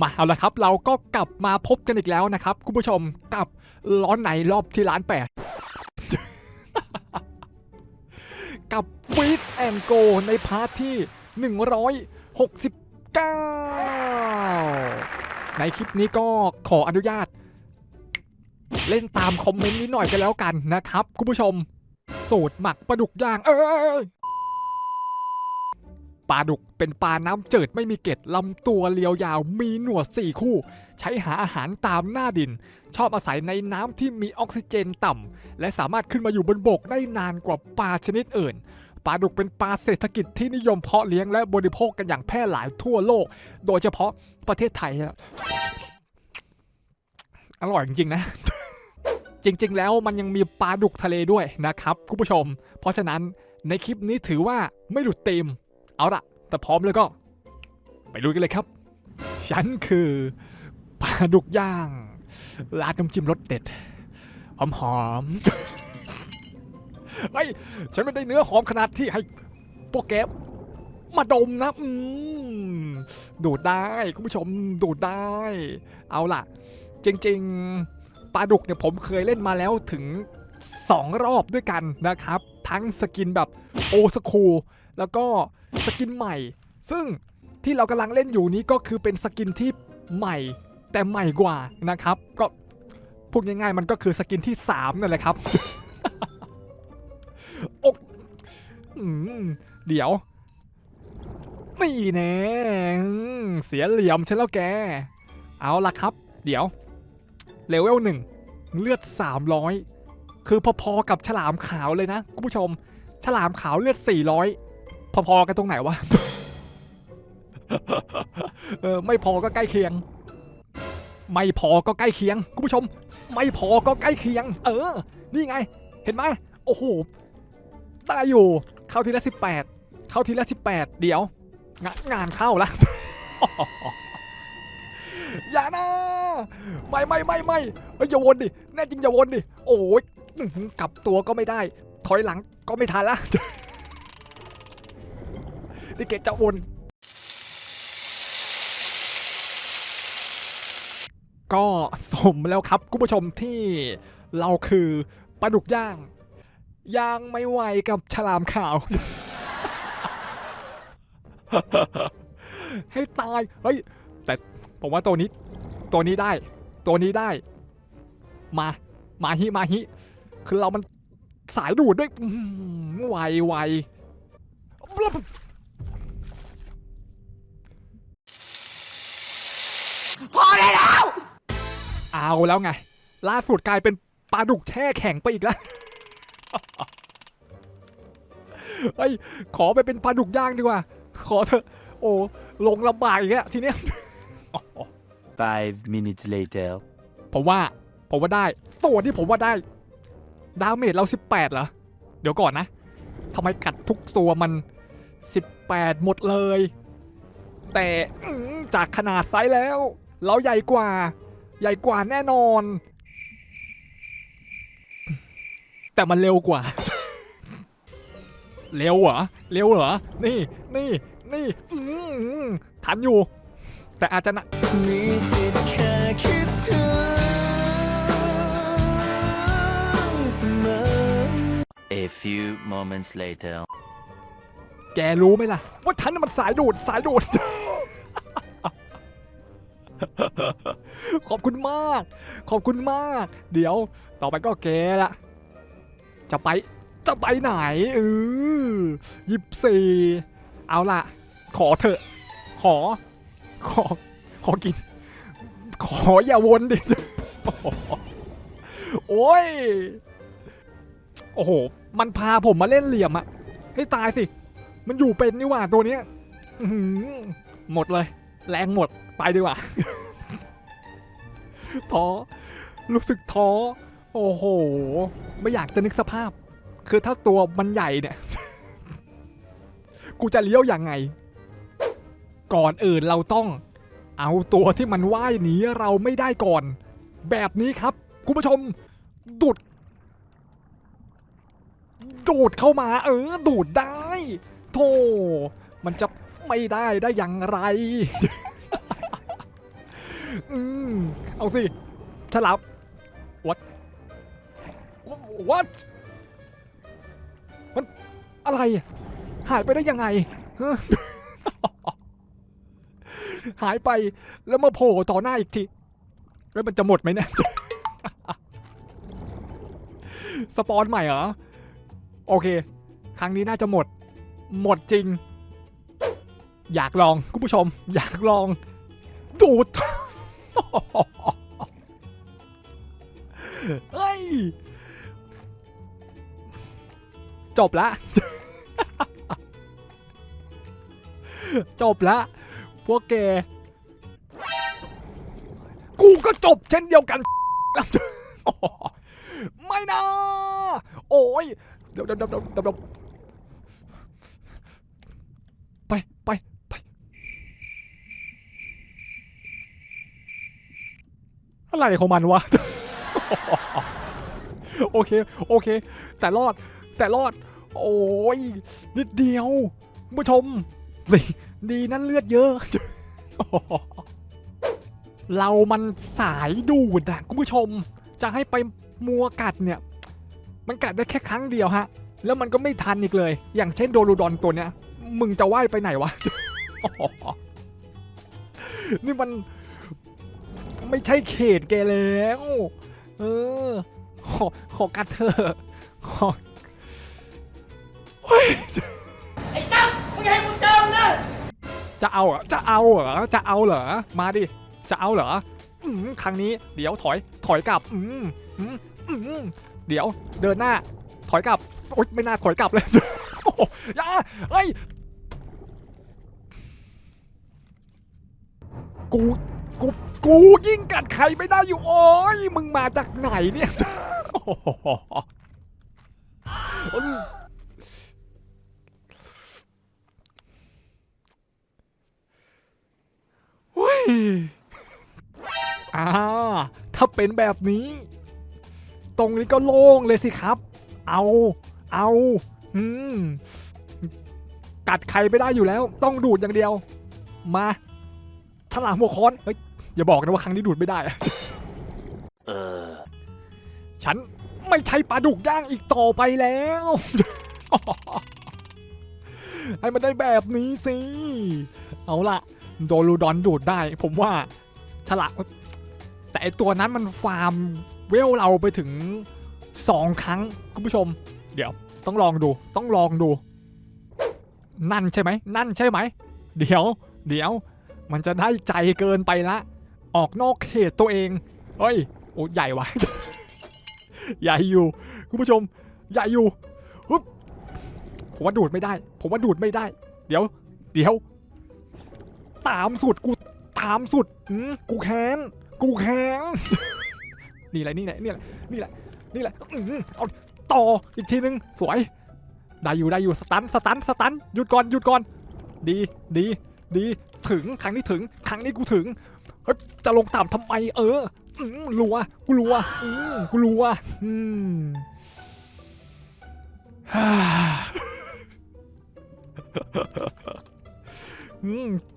มาเอาละครับ เราก็กลับมาพบกันอีกแล้วนะครับ คุณผู้ชมกับร้อนไหนรอบที่ร้านแปดกับฟีดแอนโกในพาร์ทที่ 169 ในคลิปนี้ก็ขออนุญาต เล่นตามคอมเมนต์นี้หน่อยกันแล้วกันนะครับ คุณผู้ชม สูตรหมักปลาดุกย่าง เอ้ย ปลาดุกเป็นปลาน้ำจืดไม่มีเกล็ดลำตัวเรียวยาวมีหนวดสี่คู่ ใช้หาอาหารตามหน้าดิน ชอบอาศัยในน้ำที่มีออกซิเจนต่ำและสามารถขึ้นมาอยู่บนบกได้นานกว่าปลาชนิดอื่นปลาดุกเป็นปลาเศรษฐกิจที่นิยมเพาะเลี้ยงและบริโภคกันอย่างแพร่หลายทั่วโลก โดยเฉพาะประเทศไทยอะอร่อยจริงๆนะ จริงๆ แล้วมันยังมีปลาดุกทะเลด้วยนะครับคุณผู้ชม เพราะฉะนั้นในคลิปนี้ถือว่าไม่หลุดธีม เอาละแต่พร้อมแล้วก็ ไปลุยกันเลยครับ ฉันคือปลาดุกย่างราดน้ำจิ้มรสเด็ด หอมหอมๆเฮ้ยฉันไม่ได้เนื้อหอมขนาดที่ให้พวกแกมาดมนะอืมดูดได้คุณผู้ชมดูดได้ เอาล่ะ จริง ๆปลาดุกเนี่ยผมเคยเล่นมาแล้วถึง 2 รอบด้วยกันนะครับ ทั้งสกินแบบโอสคูแล้วก็ สกินใหม่ ซึ่งที่เรากำลังเล่นอยู่นี้ก็คือเป็นสกินที่ใหม่ แต่ใหม่กว่านะครับ ก็พูดง่ายๆมันก็คือสกินที่3นั่นแหละครับโอ๊ะอืมเดี๋ยวนี่แน่เสียเหลี่ยมฉันแล้วแก เอาละครับ เดี๋ยวเลเวลหนึ่งเลือด 300 คือพอๆกับฉลามขาวเลยนะคุณผู้ชม ฉลามขาวเลือด 400 พอๆกันตรงไหนวะ เออไม่พอก็ใกล้เคียง ไม่พอก็ใกล้เคียงคุณผู้ชม ไม่พอก็ใกล้เคียง เออ นี่ไง เห็นไหมโอ้โหได้อยู่ เข้าทีละ18เข้าทีละ18เดี๋ยว งานงานเข้าละอย่านะไม่ไม่ไม่ไม่อย่าวนดิแน่จริงอย่าวนดิ โอ้ยกลับตัวก็ไม่ได้ ถอยหลังก็ไม่ทันละ นี่เกตจะวนก็สมแล้วครับคุณผู้ชมที่เราคือปลาดุกย่างย่างไม่ไหวกับฉลามขาว ให้ตาย เฮ้ย แต่ผมว่าตัวนี้ ตัวนี้ได้ ตัวนี้ได้ มา มาฮิ มาฮิ คือเรามันสายดูดด้วยไวไว เอาแล้วไง ล่าสุดกลายเป็นปลาดุกแช่แข็งไปอีกแล้วเฮ้ยขอไปเป็นปลาดุกย่างดีกว่า ขอเถอะ โอ้ลงลำบากอีกแล้วทีเนี้ย Five minutes later. ผมว่า ผมว่าได้ ตัวที่ผมว่าได้ ดาเมจเรา 18 เหรอ เดี๋ยวก่อนนะทำไมกัดทุกตัวมัน 18 หมดเลย แต่อื้อจากขนาดไซส์แล้ว เราใหญ่กว่า ใหญ่กว่าแน่นอน แต่มันเร็วกว่า เร็วเหรอ เร็วเหรอ นี่ นี่ นี่อื้อทันอยู่ แต่อาจจะนะมีสิทธิ์แค่คิดถึงเสมอ A few moments later. แกรู้ไหมล่ะ ว่าฉันน่ะมันสายดูด สายดูด ขอบคุณมาก ขอบคุณมาก เดี๋ยวต่อไปก็แกละจะไปจะไปไหนเออยิบสี่เอาล่ะ ขอเถอะ ขอ ขอ ขอกิน ขออย่าวนดิโอ้ย โอ้โห มันพาผมมาเล่นเหลี่ยมอะให้ตายสิ มันอยู่เป็นนี่หว่าตัวเนี้ยหมดเลย แรงหมด ไปดีกว่า ท้อรู้สึกท้อ โอ้โห ไม่อยากจะนึกสภาพ คือถ้าตัวมันใหญ่เนี่ย กูจะเลี้ยวยังไง ก่อนอื่นเราต้อง เอาตัวที่มันว่ายหนีเราไม่ได้ก่อน แบบนี้ครับ คุณผู้ชม ดูด ดูดเข้ามา เออ ดูดได้ โธ่มันจะไม่ได้ได้อย่างไร อืมเอาสิฉลับ what what มันอะไรอะหายไปได้ยังไงฮะหายไปแล้วมาโผล่ต่อหน้าอีกที แล้วมันจะหมดไหมเนี่ย สปอนใหม่เหรอ โอเค ครั้งนี้น่าจะหมด หมดจริง อยากลอง คุณผู้ชม อยากลอง ดูด เฮ้ย จบละ จบละ พวกแก กูก็จบเช่นเดียวกัน ไม่นะ โอ้ยเดี๋ยวเดี๋ยวเดี๋ยวเดี๋ยวเดี๋ยวไปไปไป อะไรของมันวะ โอเค โอเค แต่รอด แต่รอด โอ้ย นิดเดียว ผู้ชมดีดีนั่นเลือดเยอะ เรามันสายดูดอะคุณผู้ชม จะให้ไปมัวกัดเนี่ย มันกัดได้แค่ครั้งเดียวฮะ แล้วมันก็ไม่ทันอีกเลย อย่างเช่นโดรูดอนตัวเนี้ย มึงจะว่ายไปไหนวะ นี่มัน ไม่ใช่เขตแกแล้ว เออ ขอขอกัดเธอะขอไอ้ซับมึงอย่าให้กูเจอมึงนะจะเอาเหรอ จะเอาเหรอ จะเอาเหรอ มาดิ จะเอาเหรออืมครั้งนี้เดี๋ยวถอย ถอยกลับ อืมอืมอืมเดี๋ยวเดินหน้า ถอยกลับ โอ๊ยไม่น่าถอยกลับเลยโอ้โหอย่าเฮ้ย กู กูกูยิ่งกัดใครไม่ได้อยู่โอ้ยมึงมาจากไหนเนี่ยโอ้โหอืมเฮ้ยอ่าถ้าเป็นแบบนี้ ตรงนี้ก็โล่งเลยสิครับ เอาเอาอืมกัดใครไม่ได้อยู่แล้ว ต้องดูดอย่างเดียว มาฉลามหัวค้อนเฮ้ย อย่าบอกนะว่าครั้งนี้ดูดไม่ได้อะ Uh. ฉันไม่ใช่ปลาดุกย่างอีกต่อไปแล้ว ให้มันได้แบบนี้สิ เอาล่ะ โดลูดอนดูดได้ ผมว่าฉลาดแต่ไอตัวนั้นมันฟาร์มเวลเราไปถึงสองครั้ง คุณผู้ชม เดี๋ยว ต้องลองดู ต้องลองดู นั่นใช่ไหม นั่นใช่ไหม เดี๋ยว เดี๋ยว มันจะได้ใจเกินไปละ ออกนอกเขตตัวเองเฮ้ยโอ้ใหญ่วะใหญ่อยู่คุณผู้ชมใหญ่อยู่ฮึบผมว่าดูดไม่ได้ ผมว่าดูดไม่ได้ เดี๋ยว เดี๋ยว ตามสุดกูตามสุดอืมกูแค้นกูแค้นนี่แหละนี่แหละนี่แหละนี่แหละนี่แหละอืเอาต่ออีกทีนึงสวย ได้อยู่ได้อยู่สตันสตันสตันหยุดก่อนหยุดก่อน ดีดีดีถึงครั้งนี้ถึง ครั้งนี้กูถึง จะลงต่ำทำไม เออรัวกูรัวกูรัวอืม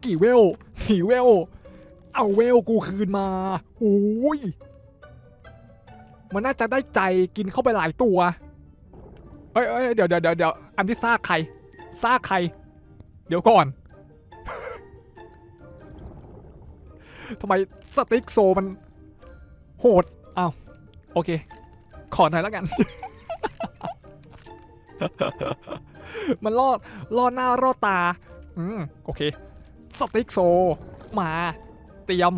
กี่เวลกี่เวล เอาเวลกูคืนมาโอ้ยมันน่าจะได้ใจกินเข้าไปหลายตัวเอ้ยเดี๋ยวเดี๋ยวเดี๋ยวเดี๋ยวอันที่ซากใครซากใคร เดี๋ยวก่อน ทำไมสติ๊กโซมันโหดอ้าวโอเค ขอหน่อยแล้วกัน มันรอดรอดหน้ารอดตา อืมโอเค สติ๊กโซ มาเตรียม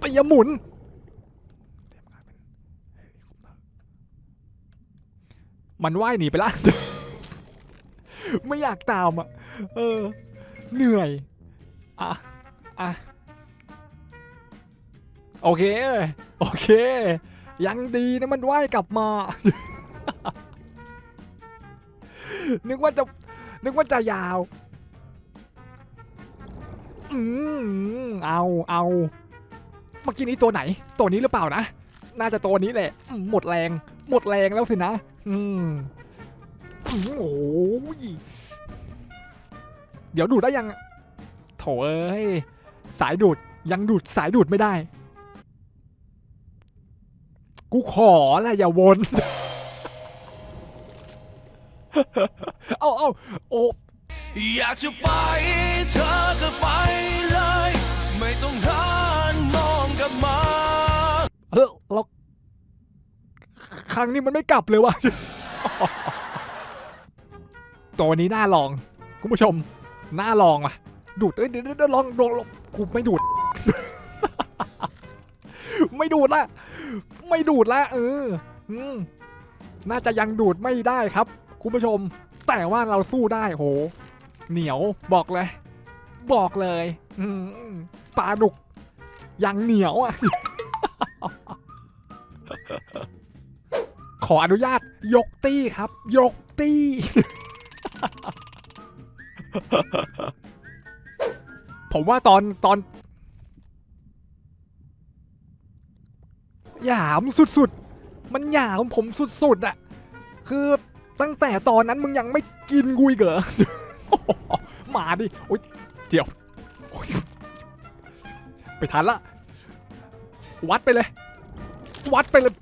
เตรียมหมุนมันว่ายหนีไปละ ไม่อยากตามอะ เออ เหนื่อย อะอะโอเค โอเค ยังดีนะมันว่ายกลับมา นึกว่าจะ นึกว่าจะยาว อืมเอาเอาเมื่อกี้นี้ตัวไหน ตัวนี้หรือเปล่านะ น่าจะตัวนี้แหละ หมดแรง หมดแรงแล้วสินะ อืมโอ้ยเดี๋ยวดูได้ยัง โถเอ้ย สายดูดยังดูดสายดูดไม่ได้ กูขอแหละอย่าวน เอาเอาโอ้อยากจะไปเธอก็ไปเลย ไม่ต้องหันมองกลับมาเออเราครั้งนี้มันไม่กลับเลยว่ะตัวนี้น่าลอง คุณผู้ชม น่าลองว่ะ ดูดเอ้ยเดี๋ยวเดี๋ยวลองลองกูไม่ดูด ไม่ดูดละ ไม่ดูดละเอออืมน่าจะยังดูดไม่ได้ครับ คุณผู้ชม แต่ว่าเราสู้ได้โห เหนียวบอกเลย บอกเลยอืมปลาดุก ยังเหนียวอะ ขออนุญาตยกตี้ครับ ยกตี้ ผมว่าตอนตอนหยามสุดๆ มันหยามผมสุดๆอะคือตั้งแต่ตอนนั้นมึงยังไม่กินกุยเหรอมาดิโอ๊ยเดี๋ยวยไปทันละ วัดไปเลย วัดไปเลย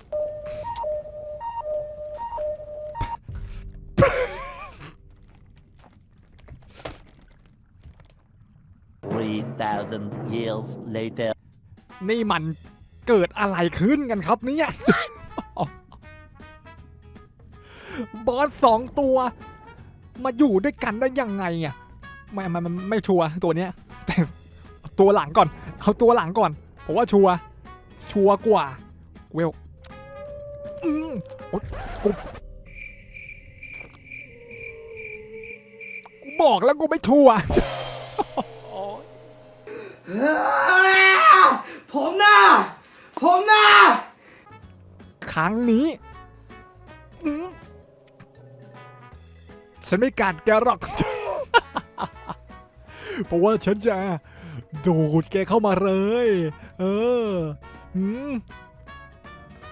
3,000 years later นี่มันเกิดอะไรขึ้นกันครับเนี่ย บอสสองตัว มาอยู่ด้วยกันได้ยังไงอะไม่ไม่ไม่ไม่ชัวร์ตัวเนี้ย แต่ตัวหลังก่อน เอาตัวหลังก่อน ผมว่าชัวร์ชัวร์กว่า เวลอืมโอ๊ยกูกูบอกแล้วกูไม่ชัวร์ ผมนะผมนะครั้งนี้ ฉันไม่กัดแกหรอก เพราะว่าฉันจะดูดแกเข้ามาเลย เออ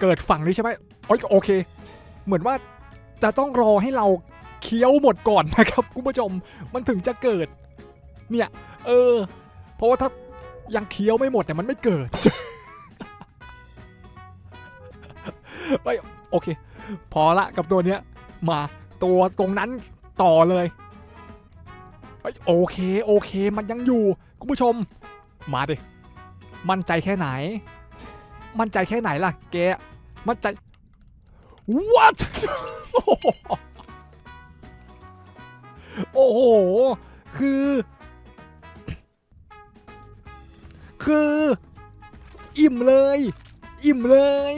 เกิดฝั่งนี้ใช่ไหมโอโอเค เหมือนว่าจะต้องรอให้เราเคี้ยวหมดก่อนนะครับคุณผู้ชม มันถึงจะเกิด เนี่ย เออ เพราะว่าถ้า ยังเคี้ยวไม่หมดเนี่ยมันไม่เกิดเฮ้ยโอเค พอละกับตัวเนี้ย มาตัวตรงนั้นต่อเลยเฮ้ยโอเคโอเค มันยังอยู่ คุณผู้ชม มาดิ มั่นใจแค่ไหน มั่นใจแค่ไหนล่ะ แก มั่นใจ what โอ้โห คือ คือ อิ่มเลย อิ่มเลย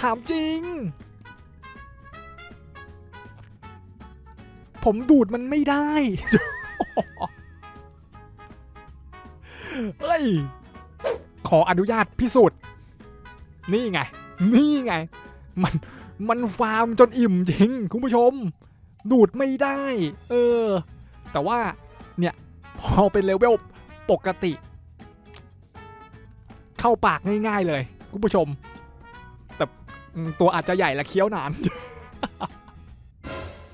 ถามจริง ผมดูดมันไม่ได้ เฮ้ย ขออนุญาตพิสูจน์ นี่ไง นี่ไง มัน มันฟาร์มจนอิ่มจริง คุณผู้ชม ดูดไม่ได้ เออ แต่ว่า เนี่ย พอเป็นเลเวลปกติ เข้าปากง่าย ๆ เลยคุณผู้ชมอืมตัวอาจจะใหญ่และเคี้ยวนาน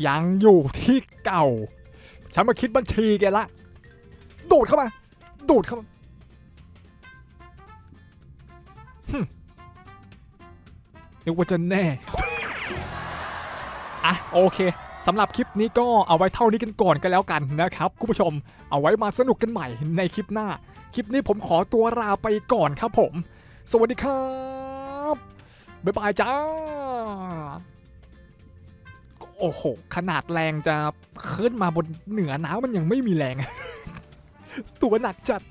ยังอยู่ที่เก่า ฉันมาคิดบัญชีแกละ ดูดเข้ามา ดูดเข้ามาหึ่มนึกว่าจะแน่ อะ โอเคสำหรับคลิปนี้ก็เอาไว้เท่านี้กันก่อนกันแล้วกันนะครับ คุณผู้ชม เอาไว้มาสนุกกันใหม่ในคลิปหน้า คลิปนี้ผมขอตัวลาไปก่อนครับผม สวัสดีครับ บ๊ายบายจ้า โอ้โห ขนาดแรงจะขึ้นมาบนเหนือน้ำมันยังไม่มีแรง ตัวหนักจัด